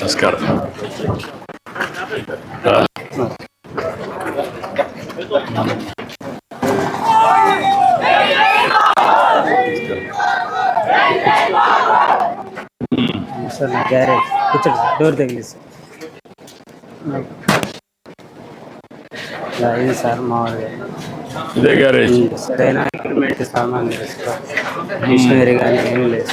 నమస్కారం. సార్ నా గ్యారేజ్. కూర్చోండి సార్ డోర్ తగిలి సార్. ఇది సార్ మామూలుగా. ఇదే గ్యారేజ్. సరైన ఎక్విప్మెంట్ సామాన్ లేదు సార్ మిషనరీ కానీ ఏమీ లేదు.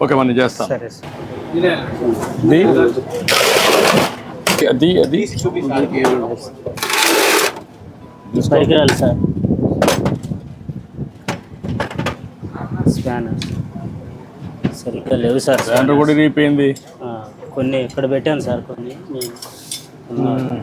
ఓకే మనం చేస్తాం సరే సార్. అది అది పరికరాలు సార్. స్కానర్. సరిగ్గా లేవు సార్. దాంట్లో కూడా ఇరిగిపోయింది ఆ, కొన్ని ఇక్కడ పెట్టాను సార్ కొన్ని నేను ఉన్న-